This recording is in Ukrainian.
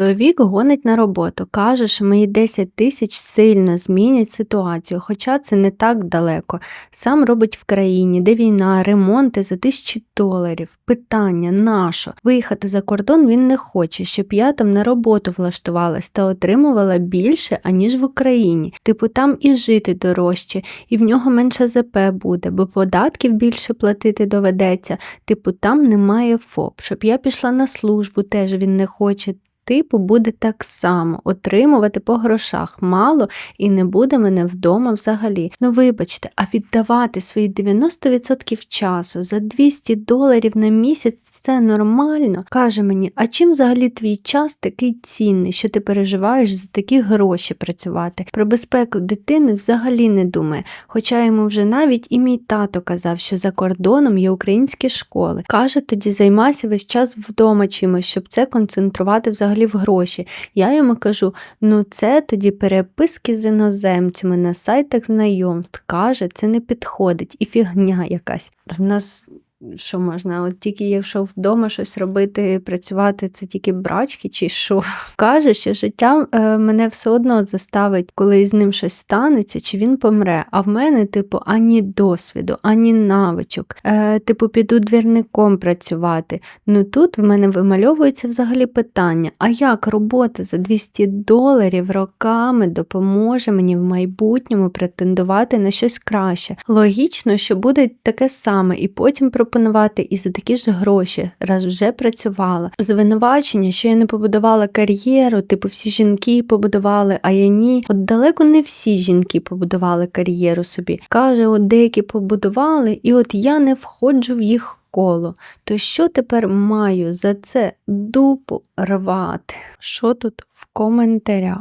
Чоловік гонить на роботу, каже, що мої 10 тисяч сильно змінять ситуацію, хоча це не так далеко. Сам робить в країні, де війна, ремонти за тисячі доларів. Питання нащо? Виїхати за кордон він не хоче, щоб я там на роботу влаштувалась та отримувала більше, аніж в Україні. Типу там і жити дорожче, і в нього менше ЗП буде, бо податків більше платити доведеться. Типу, там немає ФОП. Щоб я пішла на службу, теж він не хоче. Типу, буде так само отримувати по грошах мало і не буде мене вдома взагалі. Ну вибачте, а віддавати свої 90% часу за 200 доларів на місяць це нормально. Каже мені, а чим взагалі твій час такий цінний, що ти переживаєш за такі гроші працювати? Про безпеку дитини взагалі не думає. Хоча йому вже навіть і мій тато казав, що за кордоном є українські школи. Каже, тоді займайся весь час вдома чимось, щоб це концентрувати взагалі в гроші. Я йому кажу: ну це тоді переписки з іноземцями на сайтах знайомств. Каже, це не підходить і фігня якась. В нас. Що можна, от тільки якщо вдома щось робити, працювати, це тільки брачки чи що. Каже, що життя е, мене все одно заставить, коли з ним щось станеться, чи він помре. А в мене, типу, ані досвіду, ані навичок. Е, типу, піду двірником працювати. Ну тут в мене вимальовується взагалі питання: а як робота за 200 доларів роками допоможе мені в майбутньому претендувати на щось краще? Логічно, що буде таке саме, і потім пропонувати і за такі ж гроші, раз вже працювала. Звинувачення, що я не побудувала кар'єру, типу всі жінки побудували, а я ні. От далеко не всі жінки побудували кар'єру собі. Каже, от деякі побудували, і от я не входжу в їх коло. То що тепер маю за це дупу рвати? Що тут в коментарях?